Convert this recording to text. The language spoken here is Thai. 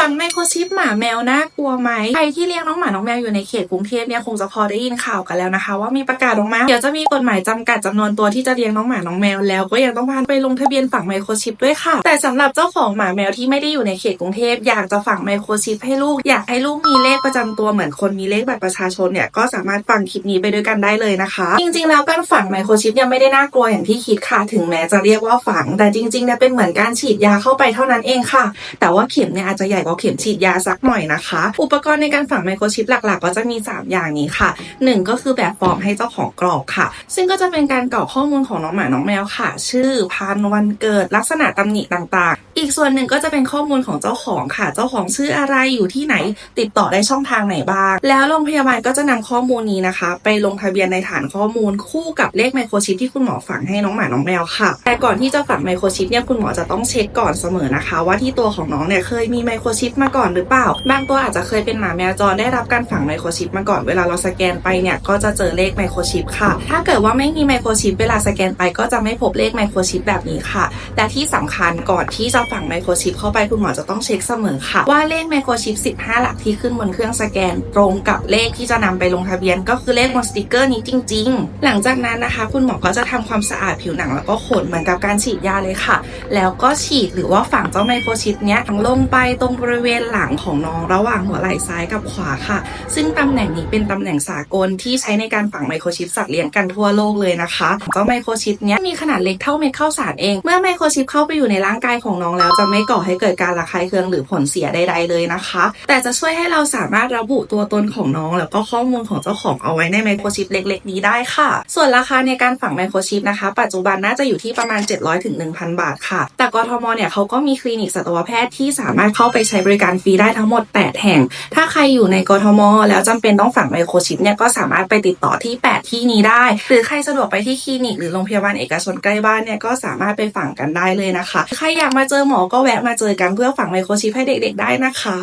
ฝังไมโครชิปหมาแมวน่ากลัวไหมใครที่เลี้ยงน้องหมาน้องแมวอยู่ในเขตกรุงเทพเนี่ยคงจะพอได้ยินข่าวกันแล้วนะคะ ว่ามีประกาศออกมาเดี๋ยวจะมีกฎหมายจำกัดจำนวนตัวที่จะเลี้ยงน้องหมาน้องแมวแล้วก็ยังต้องพาไปลงทะเบียนฝังไมโครชิปด้วยค่ะ แต่สำหรับเจ้าของหมาแมวที่ไม่ได้อยู่ในเขตกรุงเทพอยากจะฝังไมโครชิปให้ลูก อยากให้ลูกมีเลขประจำตัวเหมือนคนมีเลขบัตรประชาชนเนี่ยก็สามารถฟังคลิปนี้ไปด้วยกันได้เลยนะคะ จริงๆ แล้วการฝังไมโครชิปเนี่ยไม่ได้น่ากลัวอย่างที่คิดค่ะถึงแม้จะเรียกว่าฝัง แต่จริงๆเนี่ยเป็นเหมือนการฉีดยาเข้าไปเท่านั้นเองค่ะ แต่ว่าเข็มเนี่ยอาจจะใหญ่กว่าเข็มฉีดยาสักหน่อยนะคะ อุปกรณ์ในการฝังไมโครชิปหลักๆ ก็จะมี 3 อย่างนี้ค่ะ 1 ก็คือแบบฟอร์มให้เจ้าของกรอกค่ะ ซึ่งก็จะเป็นการกรอกข้อมูลของน้องหมาน้องแมวค่ะ ชื่อพันวันเกิดลักษณะตำหนิต่างๆ อีกส่วนหนึ่งก็จะเป็นข้อมูลของเจ้าของค่ะ เจ้าของชื่ออะไรอยู่ที่ไหน ติดต่อได้ช่องทางไหนบ้าง แล้วโรงพยาบาลก็จะนำข้อมูลนี้นะคะ ไปลงทะเบียนในฐานข้อมูลคู่กับเลขไมโครชิปที่คุณหมอฝังให้น้องหมาน้องแมวค่ะ แต่ก่อนที่จะฝังไมโครชิปเนี่ยคุณหมอจะต้องเช็คก่อนเสมอนะคะ ว่าที่ตัวของน้องเนี่ยเคยมีไมโครชิปมาก่อนหรือเปล่า บางตัวอาจจะเคยเป็นหมาแมวจรได้รับการฝังไมโครชิปมาก่อนเวลาเราสแกนไปเนี่ยก็จะเจอเลขไมโครชิปค่ะ ถ้าเกิดว่าไม่มีไมโครชิปเวลาสแกนไปก็จะไม่พบเลขไมโครชิปแบบนี้ค่ะและที่สำคัญก่อนที่จะฝังไมโครชิปเข้าไปคุณหมอจะต้องเช็คเสมอค่ะ ว่าเลขไมโครชิป 15 หลักที่ขึ้นบนเครื่องสแกน ตรงกับเลขที่จะนำไปลงทะเบียน ก็คือเลขบนสติกเกอร์นี้จริง ๆ หลังจากนั้นนะคะ คุณหมอก็จะทำความสะอาดผิวหนังแล้วก็ขนเหมือนกับการฉีดยาเลยค่ะ แล้วก็ฉีดหรือว่าฝังเจ้าไมโครชิปเนี้ยลงไปตรงบริเวณหลังของน้องระหว่างหัวไหล่ซ้ายกับขวาค่ะ ซึ่งตำแหน่งนี้เป็นตำแหน่งสากลที่ใช้ในการฝังไมโครชิปสัตว์เลี้ยงกันทั่วโลกเลยนะคะเจ้าไมโครชิปเนี้ยมีขนาดเล็กเท่าเม็ดข้าวสารเอง เมื่อไมโครชิปเข้าไปอยู่ในร่างกายของน้องแล้วจะไม่ก่อให้เกิดการระคายเคืองหรือผลเสียใด ๆ เลยนะคะ แต่จะช่วยให้เราสามารถระบุตัวตนของน้อง แล้วก็ข้อมูลของเจ้าของเอาไว้ในไมโครชิปเล็ก ๆ นี้ได้ค่ะ ส่วนราคาในการฝังไมโครชิปนะคะ ปัจจุบันน่าจะอยู่ที่ประมาณ 700ถึง1,000 บาทค่ะ แต่กทมเนี่ยเขาก็มีคลินิกสัตวแพทย์ที่สามารถเข้าไปใช้บริการฟรีได้ทั้งหมด 8 แห่ง ถ้าใครอยู่ในกทม แล้วจำเป็นต้องฝังไมโครชิปเนี่ยก็สามารถไปติดต่อที่ 8 ที่นี้ได้ หรือใครสะดวกไปที่คลินิกหรือโรงพยาบาลเอกชนใกล้บ้านเนี่ยก็สามารถไปฝังกันได้เลยนะคะ ใครอยากมาเจอมอก็แวะมาเจอกันเพื่อฝังไมโครชิปให้เด็กๆได้นะคะ